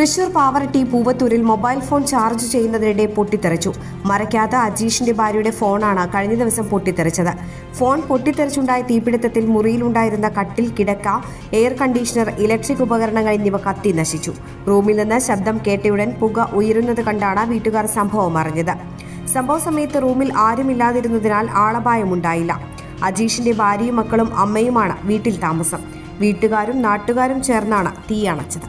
തൃശൂർ പാവറട്ടി പൂവത്തൂരിൽ mobile phone charge ചെയ്യുന്നതിനിടെ പൊട്ടിത്തെറിച്ചു. മറയ്ക്കാത്ത അജീഷിന്റെ ഭാര്യയുടെ ഫോണാണ് കഴിഞ്ഞ ദിവസം പൊട്ടിത്തെറിച്ചത്. ഫോൺ പൊട്ടിത്തെറിച്ചുണ്ടായ തീപിടുത്തത്തിൽ മുറിയിലുണ്ടായിരുന്ന കട്ടിൽ കിടക്ക എയർ കണ്ടീഷണർ ഇലക്ട്രിക് ഉപകരണങ്ങൾ എന്നിവ കത്തി നശിച്ചു. റൂമിൽ നിന്ന് ശബ്ദം കേട്ടയുടൻ പുക ഉയരുന്നത് കണ്ടാണ് വീട്ടുകാർ സംഭവം അറിഞ്ഞത്. സംഭവ സമയത്ത് റൂമിൽ ആരുമില്ലാതിരുന്നതിനാൽ ആളപായമുണ്ടായില്ല. അജീഷിന്റെ ഭാര്യയും മക്കളും അമ്മയുമാണ് വീട്ടിൽ താമസം. വീട്ടുകാരും നാട്ടുകാരും ചേർന്നാണ് തീയണച്ചത്